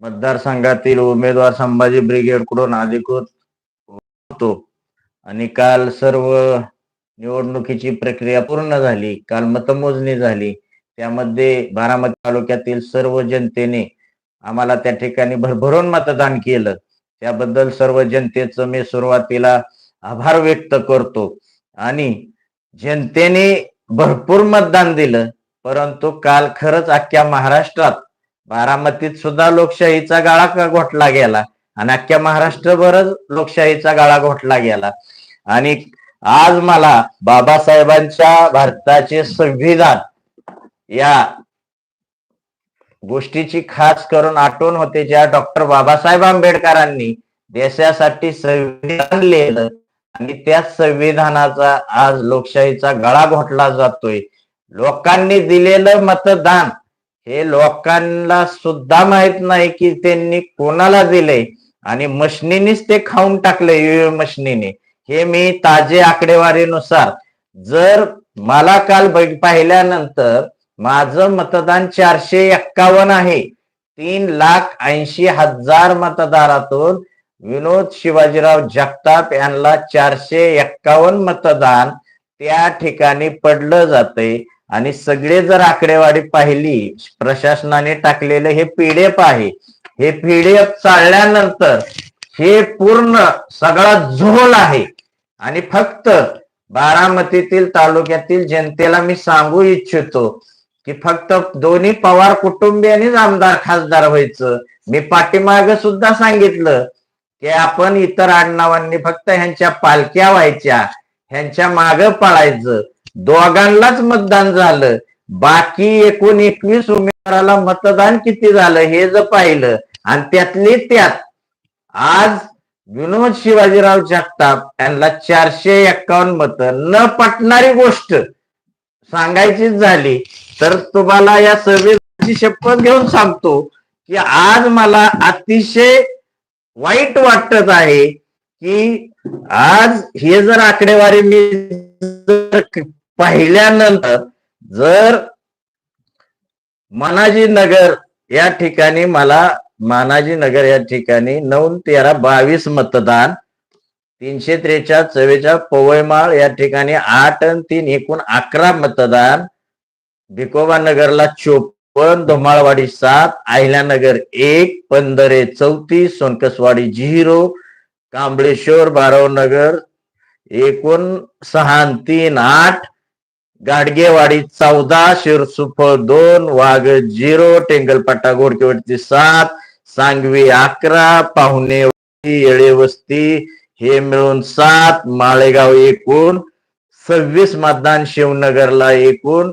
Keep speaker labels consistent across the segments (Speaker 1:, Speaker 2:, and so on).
Speaker 1: मतदारसंघातील उमेदवार संभाजी ब्रिगेडकडून अधिकृत होतो. आणि काल सर्व निवडणुकीची प्रक्रिया पूर्ण झाली. काल मतमोजणी झाली. त्यामध्ये बारामती तालुक्यातील सर्व जनतेने आम्हाला त्या ठिकाणी भरभरून मतदान केलं. त्याबद्दल सर्व जनतेचं मी सुरुवातीला आभार व्यक्त करतो. आणि जनतेने भरपूर मतदान दिलं. परंतु काल खरंच अख्ख्या महाराष्ट्रात बारामतीत सुद्धा लोकशाहीचा गाळा घोटला गेला? आणि अख्ख्या महाराष्ट्रभरच लोकशाहीचा गाळा घोटला गेला. आणि आज मला बाबासाहेबांच्या भारताचे संविधान या गोष्टीची खास करून आठवण होते ज्या डॉक्टर बाबासाहेब आंबेडकरांनी देशासाठी संविधान लिहिलं. आणि त्या संविधानाचा आज लोकशाहीचा गळा घोटला जातोय. लोकांनी दिलेलं मतदान हे लोकांना सुद्धा माहीत नाही की त्यांनी कोणाला दिले आणि मशनीनीच ते खाऊन टाकले ईव्हीएम मशनीने. हे मी ताजे आकडेवारीनुसार जर मला काल पाहिल्यानंतर माझं मतदान चारशे एक्कावन्न आहे तीन लाख ऐंशी हजार मतदारातून विनोद शिवाजीराव जगताप यांना चारशे एक्कावन्न मतदान त्या ठिकाणी पडलं जातंय. आणि सगळे जर आकडेवारी पाहिली प्रशासनाने टाकलेलं हे पीडीएफ आहे. हे पीडीएफ चालल्यानंतर हे पूर्ण सगळा झोल आहे. आणि फक्त बारामतीतील तालुक्यातील जनतेला मी सांगू इच्छितो की फक्त दोन्ही पवार कुटुंबियांनीच आमदार खासदार व्हायचं. मी पाठीमाग सुद्धा सांगितलं की आपण इतर आडनावांनी फक्त ह्यांच्या पालख्या व्हायच्या ह्यांच्या माग पळायचं. दोघांनाच मतदान झालं. बाकी एकूण एकवीस उमेदवाराला मतदान किती झालं हे जर पाहिलं आणि त्यातली त्यात आज विनोद शिवाजीराव जगताप यांना चारशे एक्कावन्न मत न पटणारी गोष्ट सांगायचीच झाली. तर तुम्हाला या सर्वेची शपथ घेऊन सांगतो की आज मला अतिशय वाईट वाटत आहे की आज हे जर आकडेवारी मी पाहिल्यानंतर जर मानाजी नगर या ठिकाणी मला मानाजी नगर या ठिकाणी नऊ तेरा बावीस मतदान तीनशे त्रेचाळ चव्वेचाळ पवयमाळ या ठिकाणी आठ आणि तीन एकूण अकरा मतदान भिकोबा नगरला चोपन्न धुमाळवाडी सात अहिल्यानगर एक पंधरे चौतीस सोनकसवाडी झिरो कांबळेश्वर बारावनगर एकूण सहा तीन आठ गाडगेवाडी चौदा शिरसुफळ दोन वाघ झिरो टेंगलपट्टा घोडकेवरती सात सांगवी अकरा पाहुणे येळेवस्ती हे मिळून सात माळेगाव एकूण सव्वीस मतदान शिवनगरला एकूण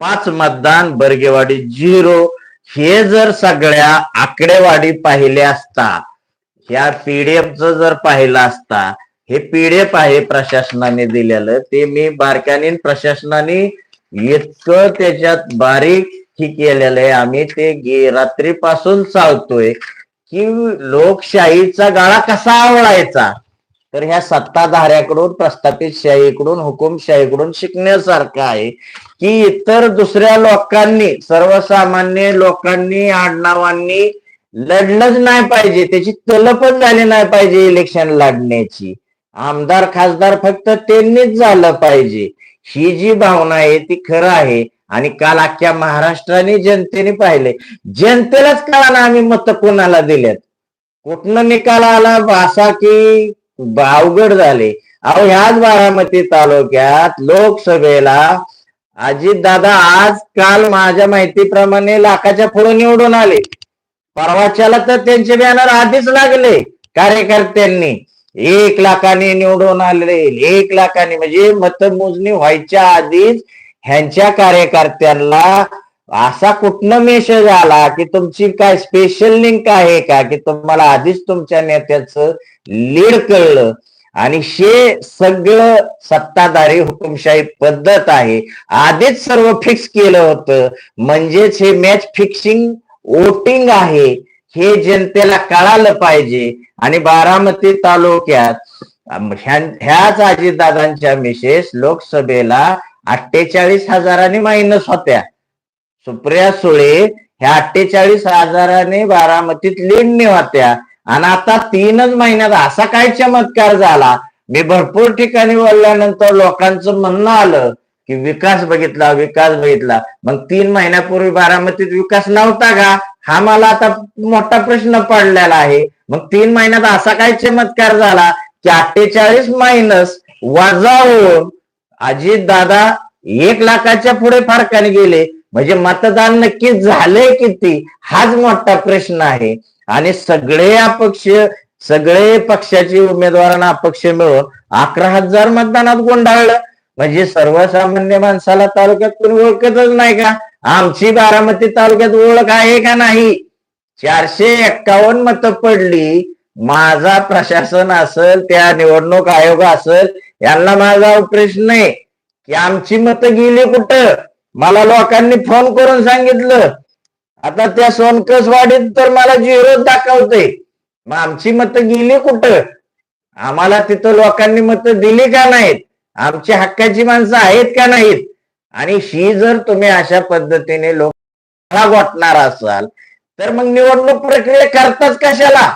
Speaker 1: पाच मतदान बर्गेवाडी झिरो. हे जर सगळ्या आकडेवाडी पाहिल्या असता ह्या पीडीएफ जर पाहिलं असता हे पीडीएफ आहे प्रशासनाने दिलेलं. ते मी बारकाने प्रशासनाने इतकं त्याच्यात बारीक हे केलेलं आहे. आम्ही ते रात्रीपासून चालतोय की लोकशाहीचा गाळा कसा आवळायचा तर ह्या सत्ताधाऱ्याकडून प्रस्थापित शाहीकडून हुकुमशाहीकडून शिकण्यासारखं आहे की इतर दुसऱ्या लोकांनी सर्वसामान्य लोकांनी आडनावांनी लढलंच नाही पाहिजे. त्याची तलपच झाली नाही पाहिजे इलेक्शन लढण्याची. आमदार खासदार फक्त त्यांनीच झालं पाहिजे. ही जी भावना आहे ती खरं आहे. आणि काल अख्ख्या महाराष्ट्राने जनतेने पाहिले जनतेलाच काळाला आम्ही मत कोणाला दिल्यात? कुठनं निकाल आला? असा की अवघड झाले. अहो ह्याच बारामती तालुक्यात लोकसभेला अजितदादा आज काल माझ्या माहितीप्रमाणे लाखाच्या पुढे निवडून आले. परवाच्याला तर त्यांचे बॅनर आधीच लागले कार्यकर्त्यांनी. एक लाखाने निवडून आले एक लाखाने म्हणजे मतमोजणी व्हायच्या आधीच ह्यांच्या कार्यकर्त्यांना असा कुठनं मेसेज आला की तुमची काय स्पेशल लिंक आहे का? की तुम्हाला आधीच तुमच्या नेत्याचं लीड कळलं. आणि हे सगळं सत्ताधारी हुकुमशाही पद्धत आहे. आधीच सर्व फिक्स केलं होतं. म्हणजेच हे मॅच फिक्सिंग वोटिंग आहे. हे जनतेला कळालं पाहिजे. आणि बारामती तालुक्यात ह्याच अजितदादांच्या मिसेस लोकसभेला अठ्ठेचाळीस हजारांनी मायनस होत्या. सुप्रिया सुळे ह्या अठ्ठेचाळीस हजाराने बारामतीत लेंडणी होत्या. आणि आता तीनच महिन्यात असा काय चमत्कार झाला. मी भरपूर ठिकाणी बोलल्यानंतर लोकांचं म्हणणं आलं की विकास बघितला विकास बघितला. मग तीन महिन्यापूर्वी बारामतीत विकास नव्हता का? हा मला आता मोठा प्रश्न पडलेला आहे. मग तीन महिन्यात असा काय चमत्कार झाला की अठ्ठेचाळीस मायनस वजा होऊन अजित दादा एक लाखाच्या पुढे फरकाने गेले. म्हणजे मतदान नक्की झाले किती? हाच मोठा प्रश्न आहे. आणि सगळे अपक्ष सगळे पक्षाचे उमेदवारांना अपक्ष मिळून अकरा हजार मतदानात गोंधळलं म्हणजे सर्वसामान्य माणसाला तालुक्यात कोणी ओळखतच नाही का? आमची बारामती तालुक्यात ओळख आहे का नाही? चारशे एक्कावन्न मतं पडली. माझा प्रशासन असेल त्या निवडणूक आयोग असेल यांना माझा प्रश्न आहे की आमची मतं गेली कुठं? मला लोकांनी फोन करून सांगितलं. आता त्या सोनकसवाडीत तर मला झिरो दाखवते मग आमची मतं गेली कुठं? आम्हाला तिथं लोकांनी मतं दिली का नाहीत? आमची हक्काची माणसं आहेत का नाहीत? आणि ही जर तुम्ही अशा पद्धतीने लोक वाटणार असाल तर मग निवडणूक प्रक्रिया करताच कशाला?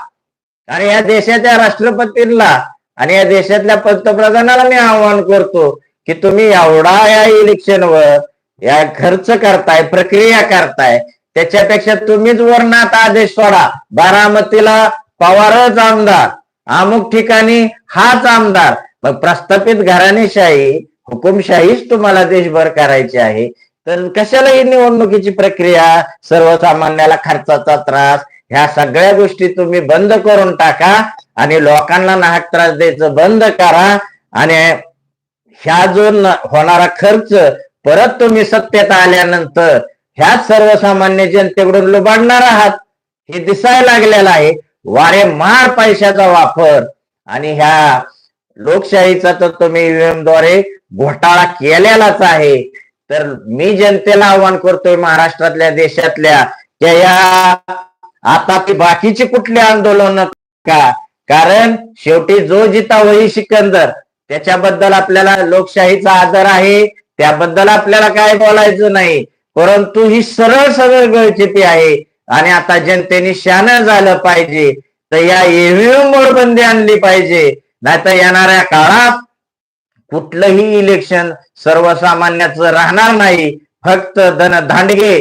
Speaker 1: आणि या देशाच्या राष्ट्रपतींना आणि या देशातल्या पंतप्रधानाला मी आवाहन करतो की तुम्ही एवढा या इलेक्शनवर या खर्च करताय प्रक्रिया करताय त्याच्यापेक्षा तुम्हीच वर्णात आदेश सोडा. बारामतीला पवारच आमदार अमुक ठिकाणी हाच आमदार. मग प्रस्थापित घराणेशाही हुकुमशाहीच तुम्हाला देशभर करायची आहे. तर कशाला ही निवडणुकीची प्रक्रिया सर्वसामान्याला खर्चाचा त्रास ह्या सगळ्या गोष्टी तुम्ही बंद करून टाका आणि लोकांना नाहक त्रास द्यायचं बंद करा आणि ह्या जो होणारा खर्च परत तुम्ही सत्तेत आल्यानंतर ह्याच सर्वसामान्य जनतेकडून लुबाडणार आहात. हे दिसायला लागलेलं आहे. वारे मार पैशाचा वापर आणि ह्या लोकशाहीचा तर तुम्ही ईव्हीएमद्वारे घोटाळा केलेलाच आहे. तर मी जनतेला आव्हान करतोय महाराष्ट्रातल्या देशातल्या की या आता ती बाकीची कुठली आंदोलन का? कारण शेवटी जो जिता वही सिकंदर त्याच्याबद्दल आपल्याला लोकशाहीचा आदर आहे. त्याबद्दल आपल्याला काय बोलायचं नाही. परंतु ही सरळ सरळ गळचिती आहे. आणि आता जनतेने शान झालं पाहिजे. तर या ईव्हीएम वर बंदी आणली पाहिजे. नाहीतर येणाऱ्या काळात कुठलंही इलेक्शन सर्वसामान्याचं राहणार नाही. फक्त धन धांडगे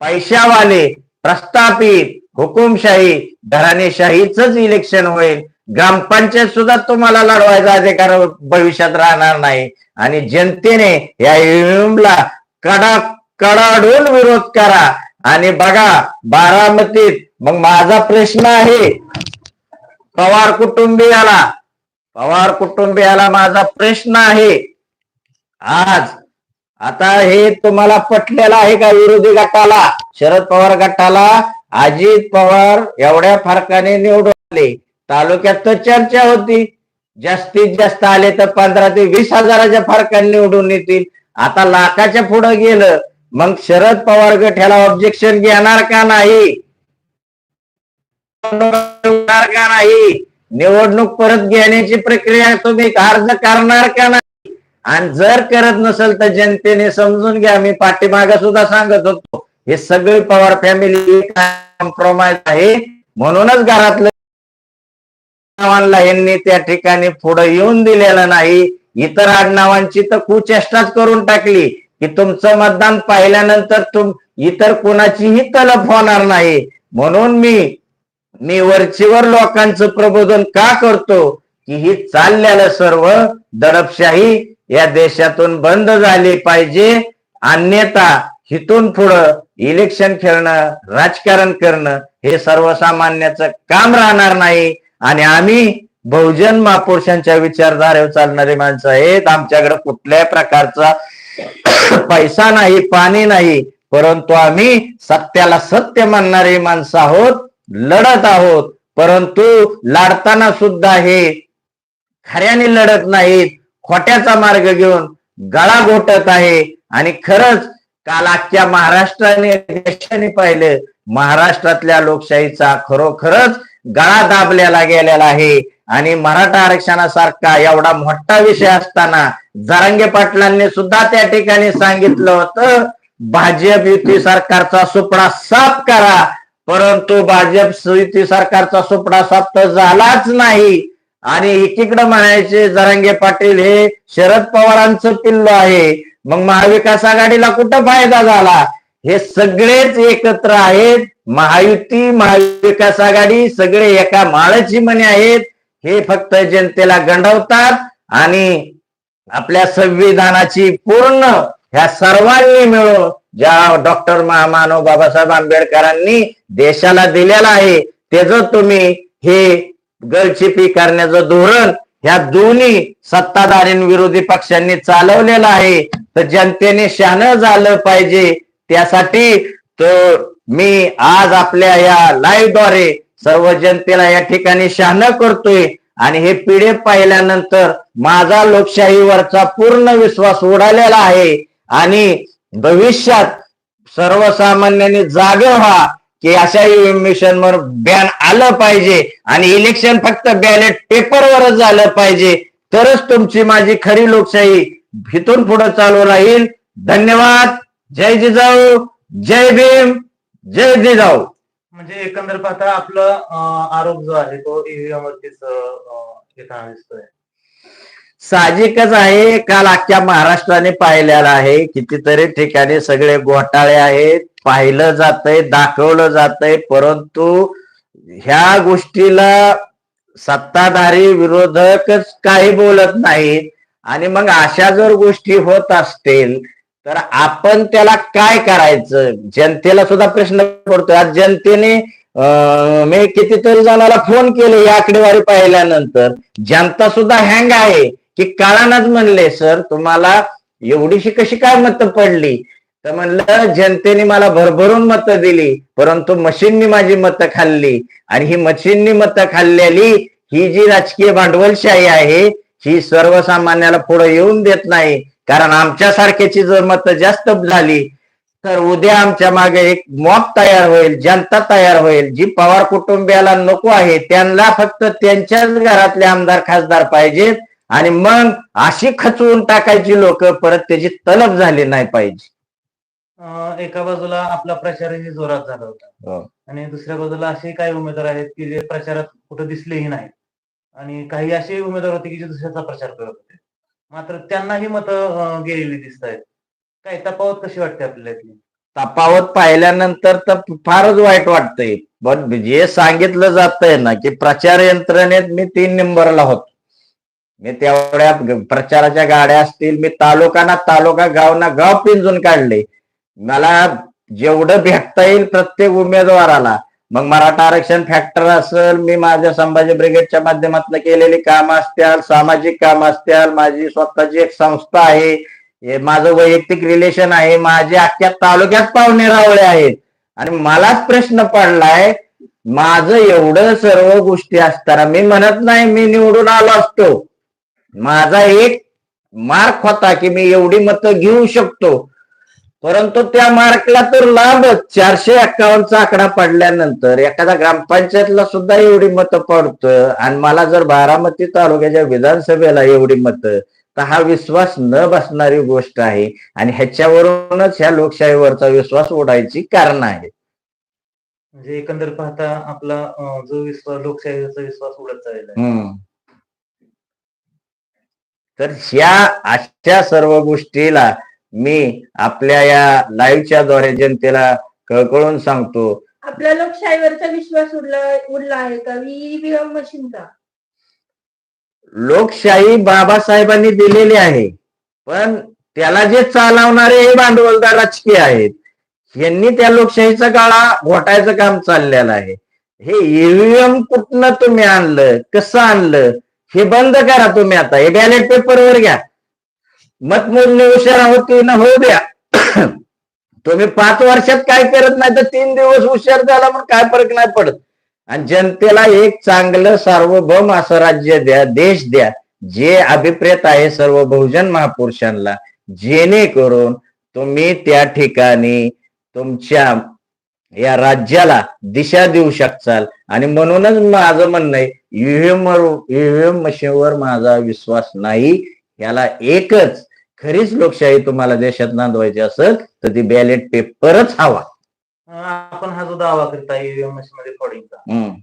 Speaker 1: पैशावाले प्रस्थापित हुकुमशाही घराणेशाहीच इलेक्शन होईल. ग्रामपंचायत सुद्धा तुम्हाला लढवायचा अधिकार भविष्यात राहणार नाही. आणि जनतेने या EVM कडा कडाडून विरोध करा. आणि बघा बारामतीत मग माझा प्रश्न आहे पवार कुटुंबियाला पवार कुटुंबियाला माझा प्रश्न आहे. आज आता हे तुम्हाला पटलेलं आहे का विरोधी गटाला? शरद पवार गटाला अजित पवार एवढ्या फरकाने निवडून आले. तालुक्यात तर चर्चा होती. जास्तीत जास्त आले तर पंधरा ते वीस हजाराच्या फरकाने निवडून येतील. आता लाखाच्या पुढे गेलं. मग शरद पवार गट ह्याला ऑब्जेक्शन घेणार का नाही? का नाही? निवडणूक परत घेण्याची प्रक्रिया तुम्ही अर्ज करणार का नाही? आणि जर करत नसेल तर जनतेने समजून घ्या मी पाठीमागे सुद्धा सांगत होतो हे सगळे पवार फॅमिली कॉम्प्रोमाइज आहे. म्हणूनच घरातलं आडनावांना यांनी त्या ठिकाणी पुढे येऊन दिलेलं नाही. इतर आडनावांची तर कुचेष्टाच करून टाकली की तुमचं मतदान पाहिल्यानंतर तुम इतर कुणाचीही तलफ होणार नाही. म्हणून मी मी वरचीवर लोकांचं प्रबोधन का करतो? की ही चाललेलं सर्व दडपशाही या देशातून बंद झाली पाहिजे. अन्यथा हिथून पुढं इलेक्शन खेळणं राजकारण करणं हे सर्वसामान्याचं काम राहणार नाही. आणि आम्ही बहुजन महापुरुषांच्या विचारधारेवर चालणारी माणसं आहेत. आमच्याकडे कुठल्याही प्रकारचा पैसा नाही पाणी नाही. परंतु आम्ही सत्याला सत्य मानणारी माणसं आहोत. लढत आहोत. परंतु लढताना सुद्धा हे खऱ्याने लढत नाहीत. खोट्याचा मार्ग घेऊन गळा घोटत आहे. आणि खरंच काल आजच्या महाराष्ट्राने देशाने पाहिलं महाराष्ट्रातल्या लोकशाहीचा खरोखरच गळा दाबलेला गेलेला आहे. आणि मराठा आरक्षणासारखा एवढा मोठा विषय असताना जरांगे पाटलांनी सुद्धा त्या ठिकाणी सांगितलं होतं भाजप युती सरकारचा सुपडा साफ करा. परंतु भाजप युती सरकारचा सुपडा साप्त झालाच नाही. आणि एकीकडे म्हणायचे जरांगे पाटील हे शरद पवारांचं पिल्लो आहे. मग महाविकास आघाडीला कुठं फायदा झाला? हे सगळेच एकत्र आहेत. महायुती महाविकास आघाडी सगळे एका माळाची म्हणे आहेत. हे फक्त जनतेला गंडवतात आणि आपल्या संविधानाची पूर्ण ह्या सर्वांनी मिळून ज्या डॉक्टर महामानव बाबासाहेब आंबेडकरांनी देशाला दिलेला आहे. त्याचं तुम्ही हे गळचिपी करण्याचं धोरण ह्या दोन्ही सत्ताधारी विरोधी पक्षांनी चालवलेलं आहे तर जनतेने शहाणं झालं पाहिजे. त्यासाठी तर मी आज आपल्या या लाईव्हद्वारे सर्व जनतेला या ठिकाणी शहाणं करतोय. आणि हे पिढे पाहिल्यानंतर माझा लोकशाहीवरचा पूर्ण विश्वास उडालेला आहे. आणि भविष्यात सर्वसामान्यांनी जागे व्हा की अशा मिशनवर बॅन आलं पाहिजे आणि इलेक्शन फक्त बॅलेट पेपरवरच झालं पाहिजे. तरच तुमची माझी खरी लोकशाही भितून पुढे चालू राहील. धन्यवाद. जय जिजाऊ. जय भीम. जय जिजाऊ.
Speaker 2: म्हणजे एकंदर पाहता आपला आरोप जो आहे तो ईव्हीएम वरतीच येताना दिसतोय.
Speaker 1: साहजिकच आहे. काल अख्ख्या महाराष्ट्राने पाहिलेला आहे. कितीतरी ठिकाणी सगळे घोटाळे आहेत. पाहिलं जातंय दाखवलं जातंय. परंतु ह्या गोष्टीला सत्ताधारी विरोधकच काही बोलत नाहीत. आणि मग अशा जर गोष्टी होत असतील तर आपण त्याला काय करायचं? जनतेला सुद्धा प्रश्न पडतोय. आज जनतेने मी कितीतरी जणाला फोन केले या आकडेवारी पाहिल्यानंतर. जनता सुद्धा हँग आहे. की काळानच म्हणले सर तुम्हाला एवढीशी कशी काय मतं पडली? तर म्हणलं जनतेने मला भरभरून मतं दिली परंतु मशीननी माझी मतं खाल्ली आणि ही मशीननी मतं खाल्लेली ही जी राजकीय भांडवलशाही आहे ही सर्वसामान्याला पुढे येऊन देत नाही कारण आमच्यासारख्याची जर मतं जास्त झाली तर उद्या आमच्या मागे एक मॉब तयार होईल जनता तयार होईल जी पवार कुटुंबियाला नको आहे त्यांना फक्त त्यांच्याच घरातले आमदार खासदार पाहिजेत आणि मग अशी खचवून टाकायची लोक परत त्याची तलब झाली नाही पाहिजे.
Speaker 2: अं, एका बाजूला आपला प्रचारही जोरात झाला होता.
Speaker 1: हो.
Speaker 2: आणि दुसऱ्या बाजूला असे काही उमेदवार आहेत की जे प्रचारात कुठे दिसलेही नाहीत. आणि काही असे उमेदवार होते की जे दुसऱ्याचा प्रचार करत होते. मात्र त्यांनाही मतं गेलेली दिसत आहेत. काय तफावत कशी वाटते आपल्याला
Speaker 1: तफावत पाहिल्यानंतर तर फारच वाईट वाटतंय. पण जे सांगितलं जातंय ना की प्रचार यंत्रणेत मी तीन नंबरला होतो. मी तेवढ्या प्रचाराच्या गाड्या असतील मी तालुका ना तालुका गाव ना गाव पिंजून काढले. मला जेवढं भेटता येईल प्रत्येक उमेदवाराला. मग मराठा आरक्षण फॅक्टर असेल मी माझ्या संभाजी ब्रिगेडच्या माध्यमातून केलेली कामं असत्याल सामाजिक कामं असत्याल माझी स्वतःची एक संस्था आहे हे माझं वैयक्तिक रिलेशन आहे माझे अख्ख्या तालुक्यात पाहुणे रावळे आहेत. आणि मलाच प्रश्न पडलाय माझं एवढं सर्व गोष्टी असताना मी म्हणत नाही मी निवडून आलो असतो. माझा एक मार्क होता की मी एवढी मतं घेऊ शकतो. परंतु त्या मार्कला तर लाभच चारशे एक्कावन्नचा आकडा पडल्यानंतर एखाद्या ग्रामपंचायतला सुद्धा एवढी मतं पडतं आणि मला जर बारामती तालुक्याच्या विधानसभेला एवढी मतं तर हा विश्वास न बसणारी गोष्ट आहे. आणि ह्याच्यावरूनच ह्या लोकशाहीवरचा विश्वास उडायची कारण आहे
Speaker 2: म्हणजे एकंदर पाहता आपला जो विश्वास लोकशाहीचा विश्वास उडत
Speaker 1: हम्म. तर ह्या अशा सर्व गोष्टीला मी आपल्या या लाईव्हच्या द्वारे जनतेला कळकळून सांगतो.
Speaker 3: आपल्या लोकशाहीवरचा विश्वास उडला उडला आहे का? ईव्हीएम मशीनचा
Speaker 1: लोकशाही बाबासाहेबांनी दिलेली आहे पण त्याला जे चालवणारे हे भांडवलदार राजकीय आहेत यांनी त्या लोकशाहीचा गाळा घोटायचं काम चाललेलं आहे. हे ईव्हीएम कुठनं तुम्ही आणलं? कसं आणलं? हे बंद करा तुम्ही आता. हे बॅलेट पेपरवर घ्या. मतमोजणी उशिरा होती ना होऊ द्या. तुम्ही पाच वर्षात काय करत नाही तर तीन दिवस हुशार झाला म्हणून काय फरक नाही पडत. आणि जनतेला एक चांगलं सार्वभौम असं राज्य द्या देश द्या जे अभिप्रेत आहे सर्व बहुजन महापुरुषांना. जेणेकरून तुम्ही त्या ठिकाणी तुमच्या या राज्याला दिशा देऊ शकचाल. आणि म्हणूनच माझं म्हणणं आहे ईव्हीएम वर ईव्हीएम मशीनवर माझा विश्वास नाही. याला एकच खरीच लोकशाही तुम्हाला देशात नांदवायची असेल तर ती बॅलेट पेपरच हवा.
Speaker 2: आपण हा जो दावा करता ईव्हीएम मशीन मध्ये फ्रॉडिंगचा.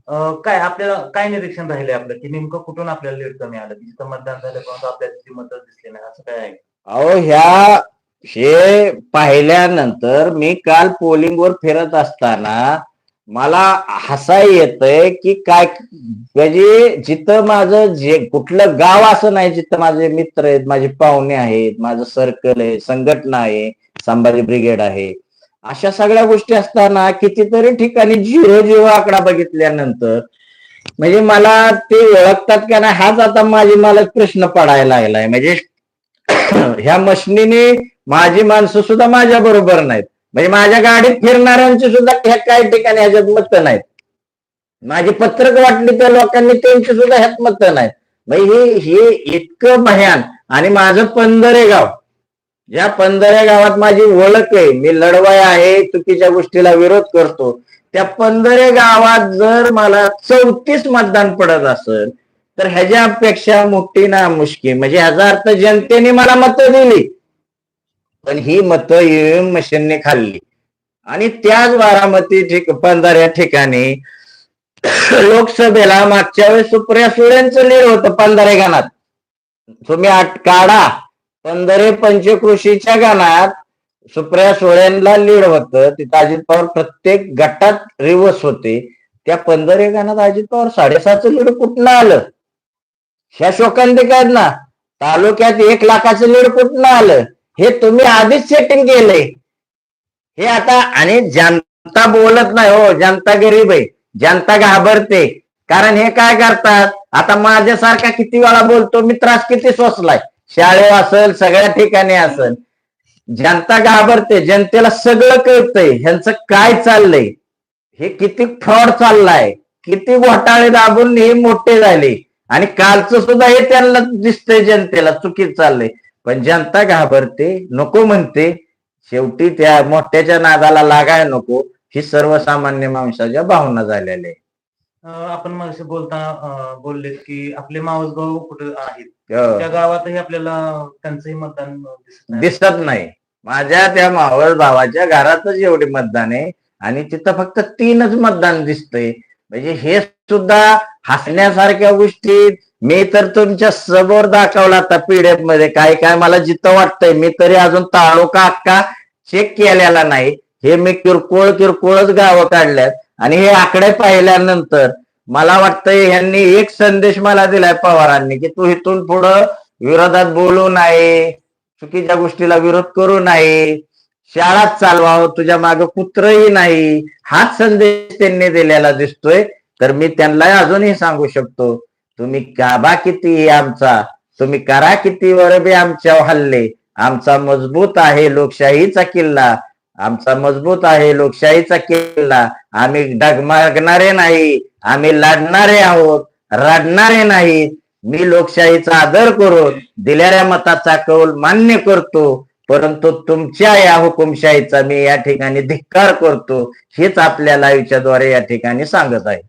Speaker 2: अं, काय आपल्याला काय निरीक्षण राहिले आपलं? की नेमकं कुठून आपल्याला लीड कमी आलं? जिथं मतदान झालं परंतु आपल्याला तिथे मतच दिसले नाही. असं काय आहे?
Speaker 1: अहो ह्या हे पाहिल्यानंतर मी काल पोलिंगवर फिरत असताना मला हसा येतय की काय म्हणजे जिथं माझं जे कुठलं गाव असं नाही जिथं माझे मित्र आहेत माझे पाहुणे आहेत माझं सर्कल आहे संघटना आहे संभाजी ब्रिगेड आहे अशा सगळ्या गोष्टी असताना कितीतरी ठिकाणी झिरो झिरो आकडा बघितल्यानंतर म्हणजे मला ते ओळखतात का नाही हाच आता माझी मला प्रश्न पडायला लागलाय. म्हणजे ह्या मशनीने माझी माणसं सुद्धा माझ्या बरोबर नाहीत. म्हणजे माझ्या गाडीत फिरणाऱ्यांची सुद्धा ह्या काही ठिकाणी ह्याच्यात मत नाहीत. माझी पत्रक वाटली त्या लोकांनी त्यांची सुद्धा ह्यात मत नाहीत. म्हणजे हे हे इतकं भयान आणि माझं पंधरे गाव ज्या पंधरे गावात माझी ओळख आहे. मी लढवाय आहे चुकीच्या गोष्टीला विरोध करतो. त्या पंधरे गावात जर मला चौतीस मतदान पडत असेल तर ह्याच्यापेक्षा मोठी ना मुश्किल. म्हणजे ह्याचा अर्थ जनतेने मला मतं दिली. पण ही मतं ईव्हीएम मशीनने खाल्ली. आणि त्याच बारामती पंधरा या ठिकाणी लोकसभेला मागच्या वेळेस सुप्रिया सुळेंचं लीड होतं पंधरे गाणात. तुम्ही आठ काढा. पंधरे पंचकृषीच्या गाणात सुप्रिया सुळेंना लीड होतं. तिथं अजित पवार प्रत्येक गटात रिवर्स होते. त्या पंधरे गाणात अजित पवार साडेसातचं लीड कुठनं आलं? ह्या शोकांतिक ना तालुक्यात एक लाखाचं लीड कुठनं आलं? हे तुम्ही आधीच सेटिंग केलंय. हे आता आणि जनता बोलत नाही हो जनता गरीब आहे जनता घाबरते. कारण हे काय करतात? आता माझ्यासारखा किती वेळा बोलतो मी त्रास किती सोसलाय? शाळेत असेल सगळ्या ठिकाणी असेल. जनता घाबरते जनतेला सगळं कळतंय ह्यांचं काय चाललंय? हे किती फ्रॉड चाललाय किती घोटाळे दाबून हे मोठे झाले. आणि कालचं सुद्धा हे त्यांना दिसतंय जनतेला चुकीत चाललंय. पण जनता घाबरते नको म्हणते. शेवटी त्या मोठ्याच्या नादाला लागाय नको. ही सर्वसामान्य माणसाच्या भावना झालेल्या आहे.
Speaker 2: आपण मग बोलताना अं, बोललेत की आपले मावस भाऊ कुठे आहेत?
Speaker 1: अं,
Speaker 2: त्या गावातही आपल्याला त्यांचंही मतदान दिसत नाही.
Speaker 1: दिसत नाही. माझ्या त्या मावळ भावाच्या घरातच एवढे मतदान आहे आणि तिथं फक्त तीनच मतदान दिसतंय. म्हणजे हे सुद्धा हसण्यासारख्या गोष्टी. मी तर तुमच्यासमोर दाखवला आता पीडीएफमध्ये काय काय मला जिथं वाटतंय मी तरी अजून तालुका अक्का चेक केलेला नाही. हे मी किरकोळ किरकोळच गावं काढल्यात. आणि हे आकडे पाहिल्यानंतर मला वाटतंय ह्यांनी एक संदेश मला दिलाय पवारांनी की तू इथून पुढं विरोधात बोलू नाही चुकीच्या गोष्टीला विरोध करू नाही. शाळात चालवावं तुझ्या माग कुत्रही नाही. हाच संदेश त्यांनी दिलेला दिसतोय. तर मी त्यांना अजूनही सांगू शकतो तुम्ही गाभा किती आमचा? तुम्ही करा किती वर बी आमच्या हल्ले? आमचा मजबूत आहे लोकशाहीचा किल्ला. आमचा मजबूत आहे लोकशाहीचा किल्ला. आम्ही डगमगणारे नाही आम्ही लढणारे आहोत रडणारे नाही. मी लोकशाहीचा आदर करून दिलेल्या मताचा कौल मान्य करतो. परंतु तुमच्या या हुकुमशाहीचा मी या ठिकाणी धिक्कार करतो हेच आपल्या लाईव्हच्या द्वारे या ठिकाणी सांगत आहे.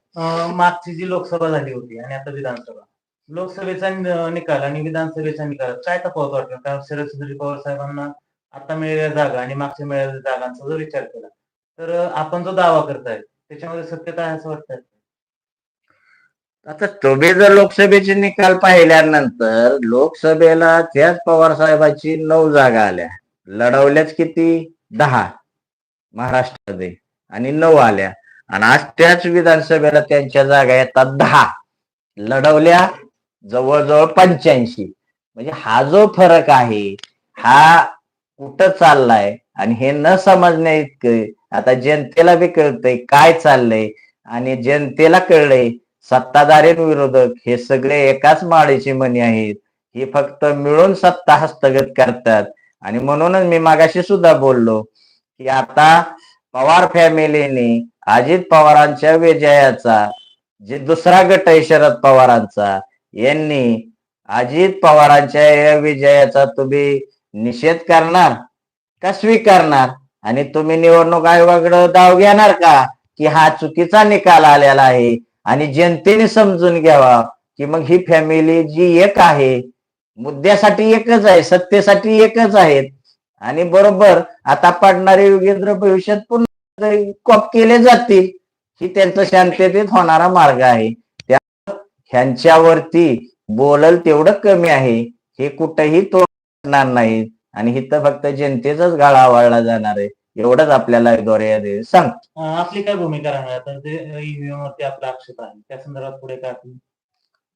Speaker 2: मागची जी लोकसभा झाली होती आणि आता विधानसभा. लोकसभेचा निकाल आणि विधानसभेचा निकाल काय तफावत वाटतो कारण शरदचंद्र पवार साहेबांना आता मिळालेल्या जागा आणि मागच्या मिळालेल्या जागांचा जर विचार केला तर आपण जो दावा करताय त्याच्यामध्ये सत्यता काय असं वाटतंय?
Speaker 1: आता तुम्ही जर लोकसभेचे निकाल पाहिल्यानंतर लोकसभेला त्याच पवार साहेबाची नऊ जागा आल्या. लढवल्याच किती? दहा. महाराष्ट्रामध्ये. आणि नऊ आल्या. आणि आज त्याच विधानसभेला त्यांच्या जागा येतात दहा. लढवल्या जवळजवळ पंच्याऐंशी. म्हणजे हा जो फरक आहे हा कुठं चाललाय आणि हे न समजण्या इतकं आता जनतेला बी कळतंय काय चाललंय आणि जनतेला कळलंय सत्ताधारी विरोधक हे सगळे एकाच माळेची मनी आहेत. हे फक्त मिळून सत्ता हस्तगत करतात. आणि म्हणूनच मी मागाशी सुद्धा बोललो की आता पवार फॅमिलीने अजित पवारांच्या विजयाचा जे दुसरा गट आहे शरद पवारांचा यांनी अजित पवारांच्या या विजयाचा तुम्ही निषेध करणार का स्वीकारणार? आणि तुम्ही निवडणूक आयोगाकडे दाव घेणार का? की हा चुकीचा निकाल आलेला आहे. आणि जनतेने समजून घ्यावा की मग ही फॅमिली जी एक आहे मुद्द्यासाठी एकच आहे सत्तेसाठी एकच आहेत आणि बरोबर आता पडणारे योगेंद्र भविष्यात पुन्हा कॉप केले जातील ही त्यांचा शांततेत होणारा मार्ग आहे. त्या ह्यांच्यावरती बोलल तेवढं कमी आहे. हे कुठंही तोडणार नाही आणि इथं फक्त जनतेचाच गाळा आवळला जाणार आहे. एवढंच आपल्याला द्वारे सांग
Speaker 2: आपली काय भूमिका राहणार? आता जे ईव्हीएम वरती आपला आक्षेप आहे त्या संदर्भात पुढे काय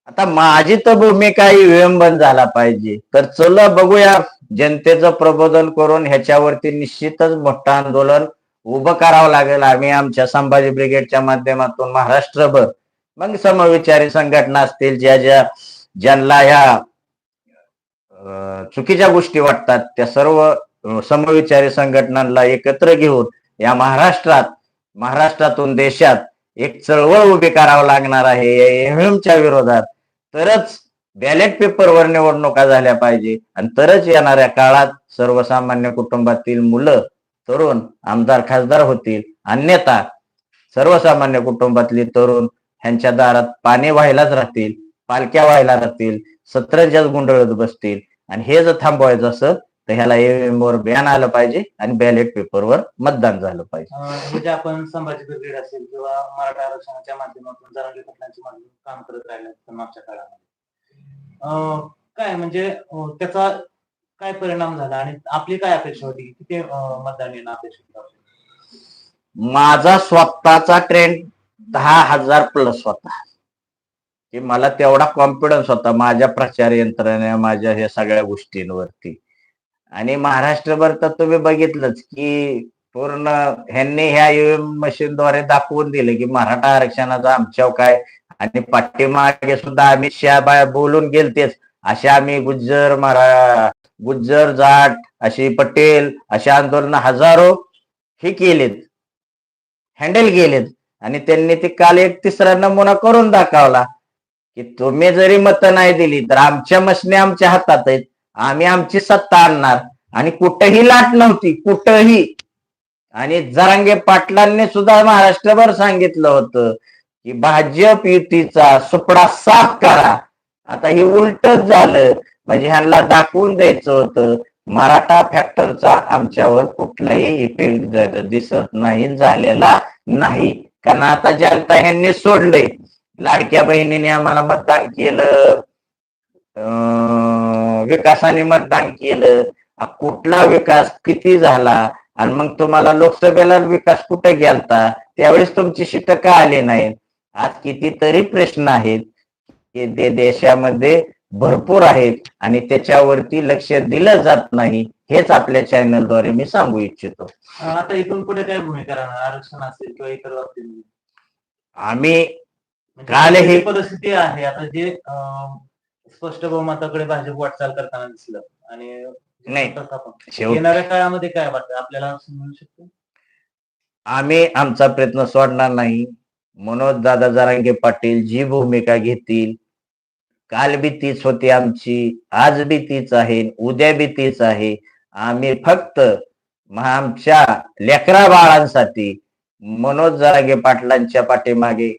Speaker 1: आता माझी तर भूमिका ईव्हीएम बंद झाला पाहिजे. तर चला बघूया जनतेचं प्रबोधन करून ह्याच्यावरती निश्चितच मोठं आंदोलन उभं करावं लागेल. आम्ही आमच्या संभाजी ब्रिगेडच्या माध्यमातून महाराष्ट्रभर मग समविचारी संघटना असतील ज्या ज्या ज्यांना ह्या चुकीच्या गोष्टी वाटतात त्या सर्व समविचारी संघटनांना एकत्र घेऊन या महाराष्ट्रात महाराष्ट्रातून देशात एक चळवळ उभी करावं लागणार आहे. या ईव्हीएमच्या विरोधात तरच बॅलेट पेपरवर निवडणुका झाल्या पाहिजे आणि तरच येणाऱ्या काळात सर्वसामान्य कुटुंबातील मुलं तरुण आमदार खासदार होतील. अन्यथा सर्वसामान्य कुटुंबातली तरुण ह्यांच्या दारात पाणी व्हायलाच राहतील पालख्या व्हायला राहतील सतरंजाच गुंडळत बसतील. आणि हे जर थांबवायचं असं तर ह्याला EVM वर बॅन आलं पाहिजे आणि बॅलेट पेपरवर मतदान झालं पाहिजे.
Speaker 2: अं, हे जे आपण संभाजी ब्रिगेड असेल किंवा मराठा आरक्षणाच्या माध्यमातून जरांगे पाटलांच्या माध्यमातून काम करत राहिले मागच्या काळामध्ये. काय म्हणजे त्याचा काय परिणाम झाला आणि आपली काय अपेक्षा होती? किती मतदान येणं अपेक्षित?
Speaker 1: माझा स्वतःचा ट्रेंड दहा हजार प्लस होता. की मला तेवढा कॉन्फिडन्स होता माझ्या प्रचार यंत्रणा माझ्या ह्या सगळ्या गोष्टींवरती. आणि महाराष्ट्रभर तर तुम्ही बघितलंच की पूर्ण ह्यांनी ह्या ईव्हीएम मशीनद्वारे दाखवून दिले की मराठा आरक्षणाचा आमच्यावर काय आणि पाठीमागे सुद्धा अमित शहा बोलून गेलतेच. असे आम्ही गुज्जर मरा गुज्जर जाट अशी पटेल अशी आंदोलन हजारो हे केलेत. हँडल केलेत. आणि त्यांनी ते काल एक तिसरा नमुना करून दाखवला की तुम्ही जरी मतं नाही दिली तर आमच्या मशने आमच्या हातात आहेत. आम्ही आमची सत्ता आणणार. आणि कुठंही लाट नव्हती कुठंही. आणि जरांगे पाटलांनी सुद्धा महाराष्ट्रभर सांगितलं होतं की भाजप युतीचा सुपडा साफ करा. आता हे उलटच झालं. म्हणजे ह्यांना दाखवून द्यायचं होतं मराठा फॅक्टरचा आमच्यावर कुठलाही इफेक्ट दिसत नाही झालेला नाही. कारण आता जनता ह्यांनी सोडले लाडक्या बहिणीने आम्हाला मतदान केलं. अं, विकासाने मतदान केलं. कुठला विकास किती झाला? आणि मग तुम्हाला लोकसभेला विकास कुठे गेलता? त्यावेळेस तुमची शिट का आली नाहीत? आज कितीतरी प्रश्न आहेत की ते देशामध्ये भरपूर आहेत आणि त्याच्यावरती लक्ष दिलं जात नाही हेच आपल्या चॅनलद्वारे मी सांगू इच्छितो.
Speaker 2: आता इथून पुढे काय भूमिका राहणार? आरक्षण असेल किंवा इतर बाबतीत?
Speaker 1: आम्ही
Speaker 2: म्हणजे
Speaker 1: काल हे-
Speaker 2: परिस्थिती आहे आता जे स्पष्ट बहुमताकडे भाजप वाटचाल करताना दिसलं. आणि
Speaker 1: नाही. शेवट
Speaker 2: येणाऱ्या काळामध्ये काय वाटतं? आपल्याला असं मिळू शकतं?
Speaker 1: आम्ही आमचा प्रयत्न सोडणार नाही. मनोज दादा जरांगे पाटील जी भूमिका घेतील काल बी तीच होती आमची आज बी तीच आहे उद्या बी तीच आहे. आम्ही फक्त आमच्या लेकरा बाळांसाठी मनोज जरांगे पाटलांच्या पाठीमागे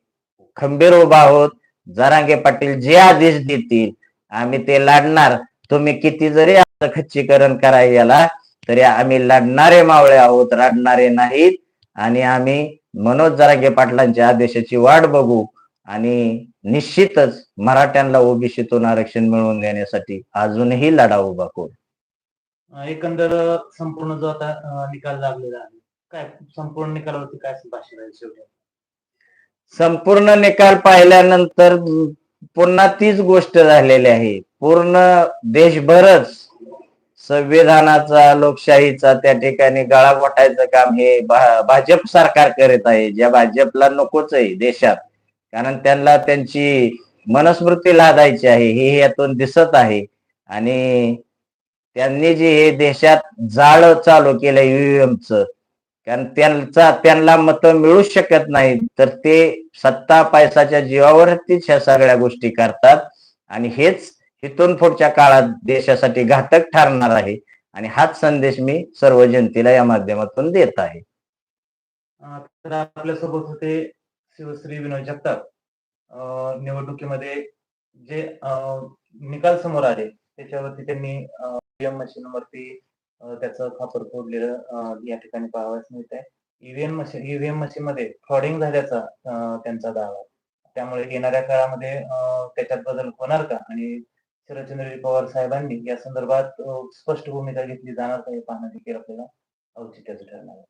Speaker 1: खंबीर उभा आहोत. जरांगे पाटील जे आदेश देतील आम्ही ते लाडणार. तुम्ही किती जरी आमचं खच्चीकरण करायला याला तरी आम्ही लढणारे मावळे आहोत रडणारे नाहीत. आणि आम्ही मनोज जरांगे पाटलांच्या आदेशाची वाट बघू. आणि निश्चितच मराठ्यांना ओबीसीतून आरक्षण मिळवून देण्यासाठी अजूनही लढा उभा करू.
Speaker 2: एकंदर संपूर्ण जो आता निकाल लागलेला आहे काय संपूर्ण निकालावरती काय भाषण शेवटी?
Speaker 1: संपूर्ण निकाल पाहिल्यानंतर पुन्हा तीच गोष्ट झालेली आहे. पूर्ण देशभरच संविधानाचा लोकशाहीचा त्या ठिकाणी गळा घोटायचं काम हे भाजप सरकार करीत आहे. ज्या भाजपला नकोच आहे देशात. कारण त्यांना त्यांची मनस्मृती लादायची आहे. हे यातून दिसत आहे. आणि त्यांनी जे हे देशात जाळ चालू केलं युएमचं कारण त्यांचा त्यांना मतं मिळू शकत नाही तर ते सत्ता पैसाच्या जीवावरतीच ह्या सगळ्या गोष्टी करतात. आणि हेच हितून पुढच्या काळात देशासाठी घातक ठरणार आहे. आणि हाच संदेश मी सर्व जनतेला या माध्यमातून देत आहे.
Speaker 2: तर आपल्यासोबत होते शिवश्री विनोद जगताप. निवडणुकीमध्ये जे निकाल समोर आले त्याच्यावरती त्यांनी मशीन वरती त्याचं खापर फोडलेलं या ठिकाणी पाहावयास मिळत आहे ईव्हीएम मशीन ईव्हीएम मशीन मध्ये फ्रॉडिंग झाल्याचा त्यांचा दावा आहे. त्यामुळे येणाऱ्या काळामध्ये त्याच्यात बदल होणार का? आणि शरदचंद्रजी पवार साहेबांनी या संदर्भात स्पष्ट भूमिका घेतली जाणार का हे पाहणं देखील आपल्याला औचित्याचं ठरणार आहे.